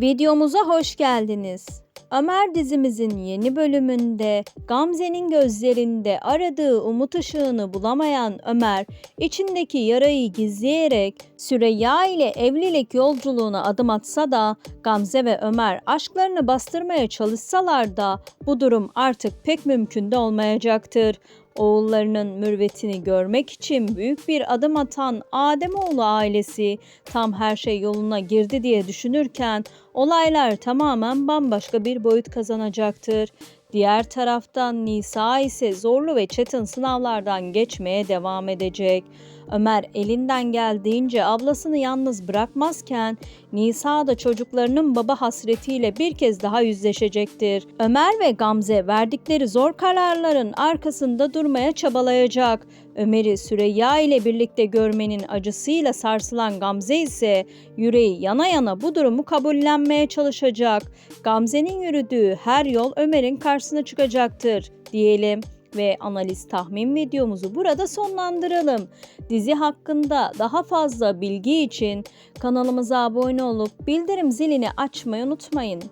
Videomuza hoş geldiniz. Ömer dizimizin yeni bölümünde Gamze'nin gözlerinde aradığı umut ışığını bulamayan Ömer, içindeki yarayı gizleyerek Süreyya ile evlilik yolculuğuna adım atsa da Gamze ve Ömer aşklarını bastırmaya çalışsalar da bu durum artık pek mümkün de olmayacaktır. Oğullarının mürvetini görmek için büyük bir adım atan Ademoğlu ailesi tam her şey yoluna girdi diye düşünürken olaylar tamamen bambaşka bir boyut kazanacaktır. Diğer taraftan Nisa ise zorlu ve çetin sınavlardan geçmeye devam edecek. Ömer elinden geldiğince ablasını yalnız bırakmazken Nisa da çocuklarının baba hasretiyle bir kez daha yüzleşecektir. Ömer ve Gamze verdikleri zor kararların arkasında durmaya çabalayacak. Ömer'i Süreyya ile birlikte görmenin acısıyla sarsılan Gamze ise yüreği yana yana bu durumu kabullenmeye çalışacak. Gamze'nin yürüdüğü her yol Ömer'in karşısına çıkacaktır diyelim ve analiz tahmin videomuzu burada sonlandıralım. Dizi hakkında daha fazla bilgi için kanalımıza abone olup bildirim zilini açmayı unutmayın.